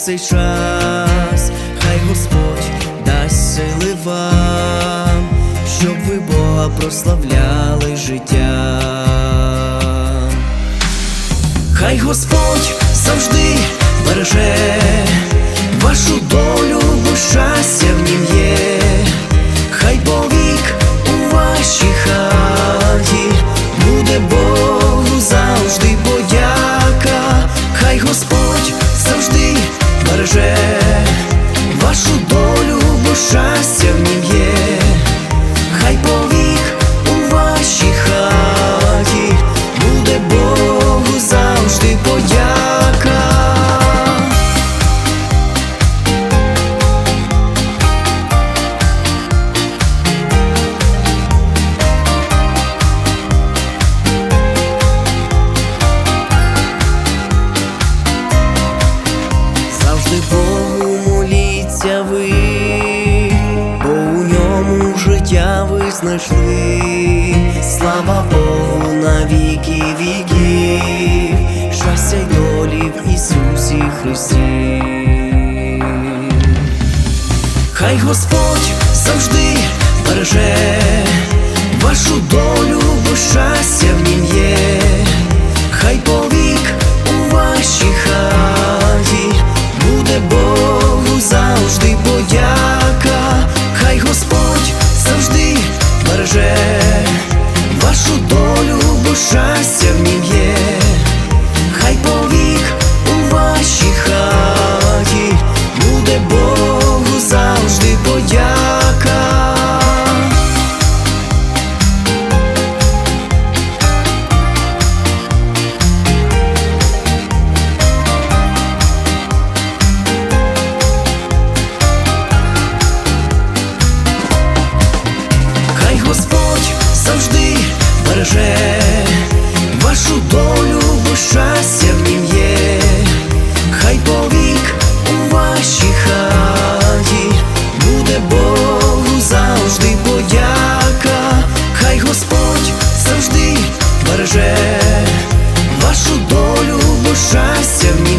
цей час, хай Господь дасть сили вам, щоб ви Бога прославляли життя. Хай Господь завжди береже вашу завжди береже вашу долю, бо щастя в нім є, знайшли. Слава Богу на віки віків, щастя й долі в Ісусі Христі. Хай Господь завжди береже вашу долю, бо щастя в нім є, хай повік у вашій хаті счастье щастя в нім є, хай повік у вашій хаті буде Богу завжди подяка, хай Господь завжди береже вашу долю, бо щастя. в нім